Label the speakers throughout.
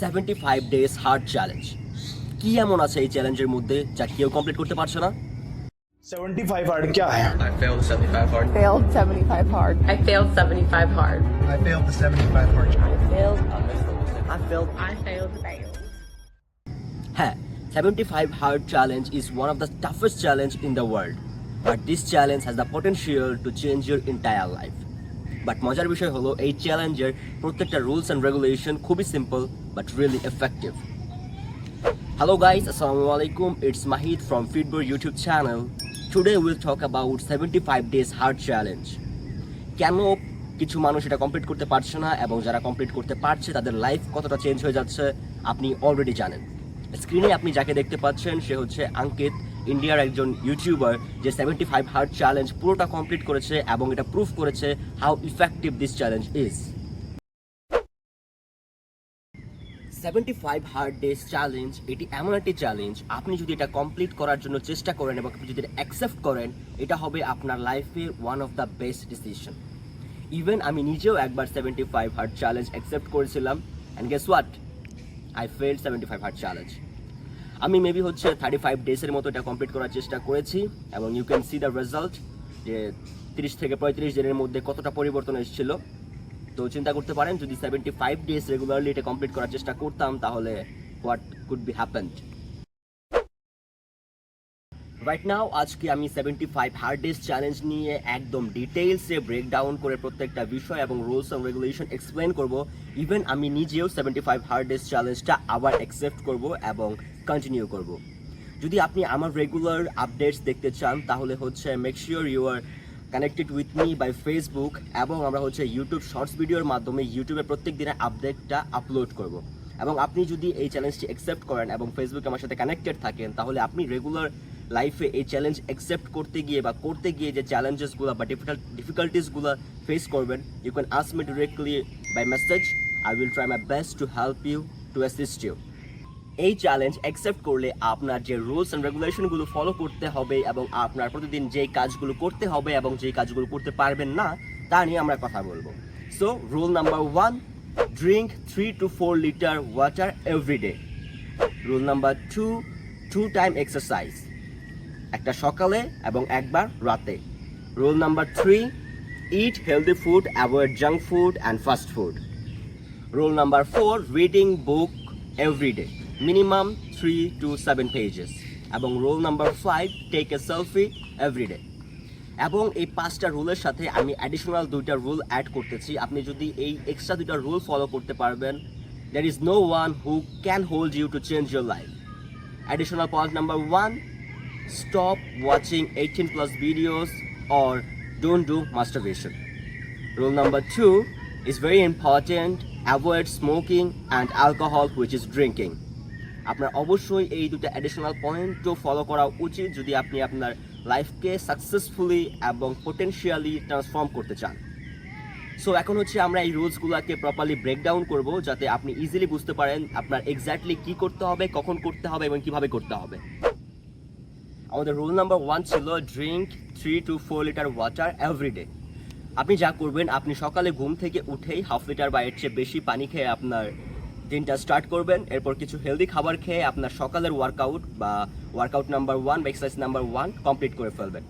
Speaker 1: Seventy five days hard challenge কি এমন আছে এই চ্যালেঞ্জের মধ্যে যা কেউ কমপ্লিট করতে পারছে না
Speaker 2: 75 हार्ड क्या है
Speaker 3: I failed 75 hard.
Speaker 4: failed 75 hard.
Speaker 5: I failed 75 hard.
Speaker 6: I failed the 75 hard challenge.
Speaker 4: Failed.
Speaker 1: I felt
Speaker 5: I failed fail.
Speaker 1: হ্যাঁ seventy five hard challenge is one of the toughest challenge in the world but this challenge has the potential to change your entire life But মজার বিষয় হলো এই চ্যালেঞ্জের প্রত্যেকটা rules and regulation খুবই simple but really effective Hello guys, Assalamu alaikum. It's Mahid from Feedburg YouTube channel. Today we'll talk about 75 days hard challenge কেন কিছু মানুষ এটা কমপ্লিট করতে পারছে না এবং যারা কমপ্লিট করতে পারছে তাদের লাইফ কতটা চেঞ্জ হয়ে যাচ্ছে আপনি অলরেডি জানেন স্ক্রিনে আপনি যাকে দেখতে পাচ্ছেন সে হচ্ছে আঙ্কিত ইন্ডিয়ার একজন ইউটিউবার যে সেভেন্টি ফাইভ হার্ড চ্যালেঞ্জ পুরোটা কমপ্লিট করেছে এবং এটা প্রুফ করেছে how effective this challenge is seventy five hard days challenge এটি এমন একটি চ্যালেঞ্জ আপনি যদি এটা কমপ্লিট করার জন্য চেষ্টা করেন এবং আপনি যদি অ্যাকসেপ্ট করেন, এটা হবে আপনার লাইফের one of the best decision even আমি নিজেও একবার seventy five hard challenge accept করেছিলাম and guess what I fail seventy five hard challenge আমি মেবি হচ্ছে থার্টি ফাইভ ডেজের মতো এটা কমপ্লিট করার চেষ্টা করেছি, এবং you can see the result যে তিরিশ থেকে পঁয়ত্রিশ দিনের মধ্যে কতটা পরিবর্তন এসেছিল। তো চিন্তা করতে পারেন, যদি সেভেন্টি ফাইভ ডেজ রেগুলারলি এটা কমপ্লিট করার চেষ্টা করতাম, তাহলে what could be happened right now আজকে আমি seventy five hard days challenge নিয়ে একদম ডিটেলসে ব্রেকডাউন করে প্রত্যেকটা বিষয় এবং রুলস অ্যান্ড রেগুলেশন এক্সপ্লেন করব। ইভেন আমি নিজেও সেভেন্টি ফাইভ হার্ড ডেজ চ্যালেঞ্জটা আবার অ্যাকসেপ্ট করব এবং কন্টিনিউ করব। যদি আপনি আমার রেগুলার আপডেটস দেখতে চান, তাহলে হচ্ছে make sure you are connected with me by Facebook এবং আমরা হচ্ছে ইউটিউব শর্টস ভিডিওর মাধ্যমে ইউটিউবে প্রত্যেক দিনের আপডেটটা আপলোড করব। এবং আপনি যদি এই চ্যালেঞ্জটি অ্যাকসেপ্ট করেন এবং ফেসবুকে আমার সাথে কানেক্টেড থাকেন, তাহলে আপনি রেগুলার লাইফে এই চ্যালেঞ্জ অ্যাকসেপ্ট করতে গিয়ে বা করতে গিয়ে যে চ্যালেঞ্জেসগুলো বা ডিফিকাল্ট ডিফিকাল্টিসগুলো ফেস করবেন you can ask me directly by message I will try my best to help you to assist you এই চ্যালেঞ্জ অ্যাকসেপ্ট করলে আপনার যে রুলস অ্যান্ড রেগুলেশনগুলো ফলো করতে হবে এবং আপনার প্রতিদিন যেই কাজগুলো করতে হবে এবং যেই কাজগুলো করতে পারবেন না, তা নিয়ে আমরা কথা বলব। So rule number one drink three to four litre water every day rule number two two time exercise একটা সকালে এবং একবার রাতে। Rule number three eat healthy food avoid junk food and fast food Rule number four reading book day. Minimum three to seven pages. এবং rule number five take a selfie everyday এবং এই পাঁচটা রুলের সাথে আমি অ্যাডিশনাল দুইটা rule add করতেছি। আপনি যদি এই এক্সট্রা দুইটা রুল ফলো করতে পারবেন there is no one who can hold you to change your life additional point number one stop watching eighteen plus videos or don't do masturbation Rule number two is very important. Avoid smoking and alcohol, which is drinking. আপনার অবশ্যই এই দুটো additional পয়েন্টও follow করা উচিত যদি আপনি আপনার লাইফকে সাকসেসফুলি এবং পোটেনশিয়ালি ট্রান্সফর্ম করতে চান। সো এখন হচ্ছে আমরা এই রুলসগুলোকে প্রপারলি ব্রেকডাউন করব যাতে আপনি ইজিলি বুঝতে পারেন আপনার এক্স্যাক্টলি কি করতে হবে, কখন করতে হবে এবং কীভাবে করতে হবে। আমাদের রুল নাম্বার ওয়ান ছিল drink three to four litre water everyday আপনি যা করবেন, আপনি সকালে ঘুম থেকে উঠেই হাফ লিটার বা এর চেয়ে বেশি পানি খেয়ে আপনার দিনটা স্টার্ট করবেন। এরপর কিছু হেলদি খাবার খেয়ে আপনার সকালের ওয়ার্কআউট বা ওয়ার্কআউট নাম্বার ওয়ান বা এক্সারসাইজ নাম্বার ওয়ান কমপ্লিট করে ফেলবেন।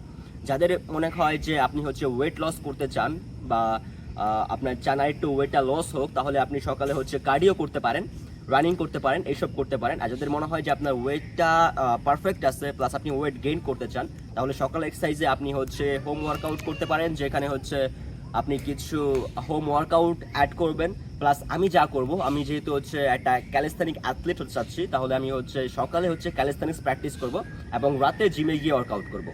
Speaker 1: যাদের মনে হয় যে আপনি হচ্ছে ওয়েট লস করতে চান বা আপনার চানা একটু ওয়েটটা লস হোক, তাহলে আপনি সকালে হচ্ছে কার্ডিও করতে পারেন। রানিং করতে পারেন এইসব করতে পারেন আর যাদের মনে হয় যে আপনার ওয়েটটা পারফেক্ট আছে প্লাস আপনি ওয়েট গেইন করতে চান, তাহলে সকাল এক্সারসাইজে আপনি হচ্ছে হোম ওয়ার্কআউট করতে পারেন, যেখানে হচ্ছে আপনি কিছু হোম ওয়ার্কআউট অ্যাড করবেন প্লাস আমি যা করব, আমি যেহেতু হচ্ছে একটা ক্যালিস্থানিক অ্যাথলিট হতে চাচ্ছি, তাহলে আমি হচ্ছে সকালে হচ্ছে ক্যালিস্থানিক্স প্র্যাকটিস করব এবং রাতে জিমে গিয়ে ওয়ার্কআউট করব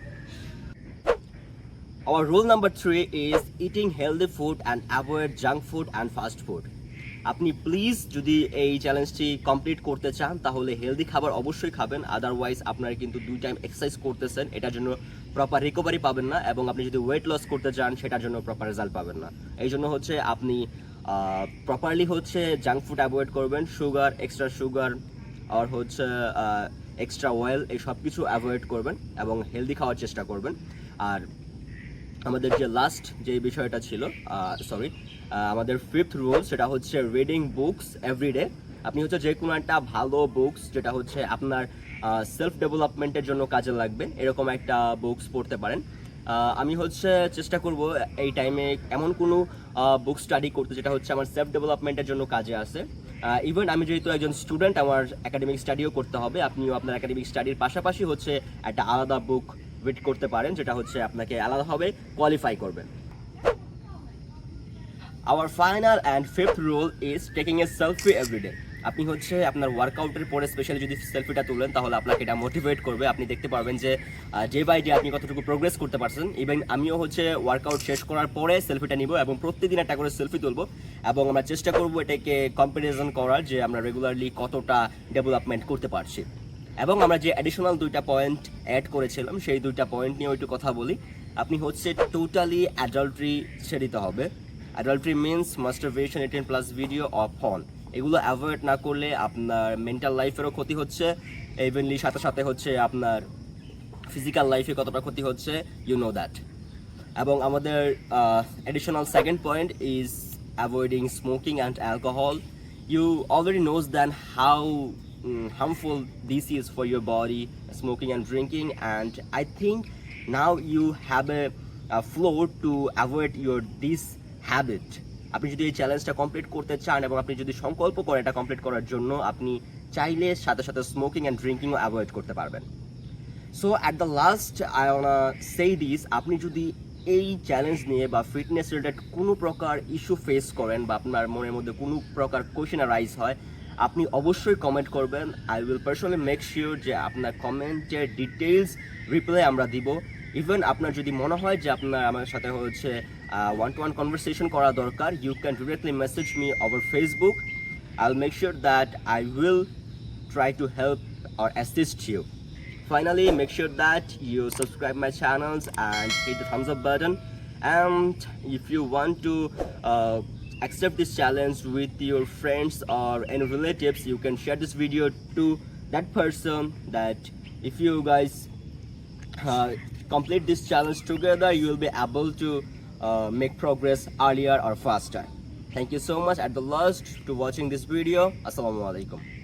Speaker 1: Our rule number three is eating healthy food and avoid junk food and fast food. আপনি প্লিজ যদি এই চ্যালেঞ্জটি কমপ্লিট করতে চান, তাহলে হেলদি খাবার অবশ্যই খাবেন। আদারওয়াইজ আপনারা কিন্তু দুই টাইম এক্সারসাইজ করতেছেন। এটার জন্য প্রপার রিকভারি পাবেন না এবং আপনি যদি ওয়েট লস করতে চান, সেটার জন্য প্রপার রেজাল্ট পাবেন না। এই জন্য হচ্ছে আপনি প্রপারলি হচ্ছে জাঙ্ক ফুড অ্যাভয়েড করবেন। সুগার এক্সট্রা সুগার আর হচ্ছে এক্সট্রা অয়েল এই সব কিছু অ্যাভয়েড করবেন এবং হেলদি খাওয়ার চেষ্টা করবেন। আর আমাদের যে লাস্ট যে বিষয়টা ছিল সরি আমাদের ফিফথ রুল সেটা হচ্ছে রিডিং বুকস এভরিডে আপনি হচ্ছে যে কোনো একটা ভালো বুকস যেটা হচ্ছে আপনার সেলফ ডেভেলপমেন্টের জন্য কাজে লাগবে, এরকম একটা বুকস পড়তে পারেন। আমি হচ্ছে চেষ্টা করব এই টাইমে এমন কোনো বুক স্টাডি করতে যেটা হচ্ছে আমার সেলফ ডেভেলপমেন্টের জন্য কাজে আসে। ইভেন আমি যেহেতু একজন স্টুডেন্ট আমার একাডেমিক স্টাডিও করতে হবে। আপনিও আপনার একাডেমিক স্টাডির পাশাপাশি হচ্ছে একটা আলাদা বুক রিড করতে পারেন, যেটা হচ্ছে আপনাকে আলাদাভাবে কোয়ালিফাই করবে। Our final and fifth rule is taking a selfie everyday আপনি হচ্ছে আপনার ওয়ার্কআউটের পরে স্পেশালি যদি সেলফিটা তুলেন, তাহলে আপনাকে এটা মোটিভেট করবে। আপনি দেখতে পারবেন যে ডে বাই ডে আপনি কতটুকু প্রোগ্রেস করতে পারছেন। ইভেন আমিও হচ্ছে ওয়ার্কআউট শেষ করার পরে সেলফিটা নিব এবং প্রতিদিন একটা করে সেলফি তুলবো। এবং আমরা চেষ্টা করব এটাকে কম্পারিজন করার, যে আমরা রেগুলারলি কতটা ডেভেলপমেন্ট করতে পারছি। এবং আমরা যে অ্যাডিশনাল দুইটা পয়েন্ট অ্যাড করেছিলাম, সেই দুইটা পয়েন্ট নিয়ে একটু কথা বলি। আপনি হচ্ছে টোটালি অ্যাডাল্ট্রি ছেড়ে দিতে হবে। Adultery means masturbation eighteen plus video of phone এগুলো অ্যাভয়েড না করলে আপনার মেন্টাল লাইফেরও ক্ষতি হচ্ছে। ইভেনলি সাথে সাথে হচ্ছে আপনার ফিজিক্যাল লাইফে কতটা ক্ষতি হচ্ছে ইউ নো দ্যাট এবং আমাদের additional second point is avoiding smoking and alcohol you already knows then how harmful this is for your body smoking and drinking and i think now you have a, a flow to avoid your this habit. আপনি যদি এই চ্যালেঞ্জটা complete করতে চান এবং আপনি যদি সংকল্প করেন এটা কমপ্লিট করার জন্য আপনি চাইলে সাথে সাথে স্মোকিং অ্যান্ড ড্রিঙ্কিংও অ্যাভয়েড করতে পারবেন। So at the last I wanna say this আপনি যদি এই চ্যালেঞ্জ নিয়ে বা ফিটনেস রিলেটেড কোনো প্রকার ইস্যু ফেস করেন বা আপনার মনের মধ্যে কোনো প্রকার কোয়েশন রাইজ হয় আপনি অবশ্যই কমেন্ট করবেন I will personally make sure যে আপনার কমেন্টের ডিটেলস রিপ্লাই আমরা দিব ইভেন আপনার যদি মনে হয় যে আপনার আমার সাথে হচ্ছে ওয়ান টু ওয়ান কনভারসেশন করা দরকার you can directly message me over Facebook I will make sure that I will to help or assist you. Finally, make sure that you subscribe my channels and hit the thumbs up button. And if you want to uh, accept this challenge with your friends or any relatives, you can share this video to that person. That if you guys uh, complete this challenge together, you will be able to uh, make progress earlier or faster. Thank you so much at the last to watching this video. Assalamu alaikum.